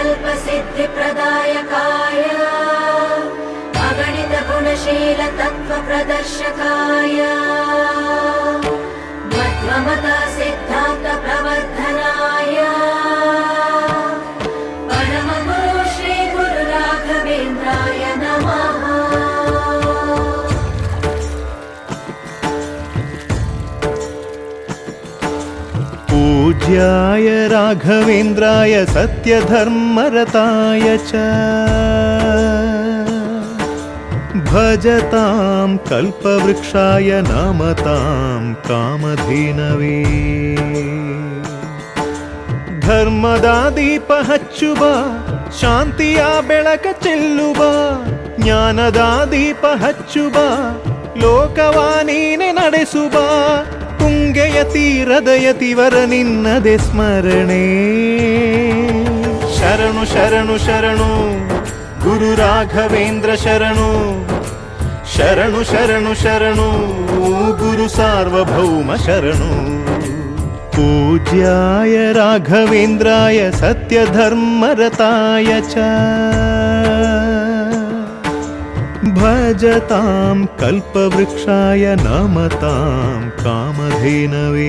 कल्पसिद्धिप्रदायकाय अगणितगुणशीलतत्त्वप्रदर्शकाय। मध्वमता सिद्धान्तप्रवर्धनाय पूज्याय राघवेन्द्राय सत्यधर्मरताय च भजतां कल्पवृक्षाय नमतां कामधेनवे ಧರ್ಮದ ದೀಪ ಹಚ್ಚುವ ಶಾಂತಿಯ ಬೆಳಕ ಚೆಲ್ಲುವ ಜ್ಞಾನದ ದೀಪ ಹಚ್ಚುವ ಲೋಕವ ನೀನೆ ನಡೆಸುವ ತುಂಗೆಯ ತೀರದ ಯತಿವರ ನಿನ್ನದೆ ಸ್ಮರಣೆ ಶರಣು ಶರಣು ಶರಣು ಗುರು ರಾಘವೇಂದ್ರ ಶರಣು ಶರಣು ಶರಣು ಶರಣು ಗುರು ಸಾರ್ವಭೌಮ ಶರಣು पूज्याय राघवेन्द्राय सत्यधर्मरताय च भजतां कल्पवृक्षाय नमतां कामधेनवे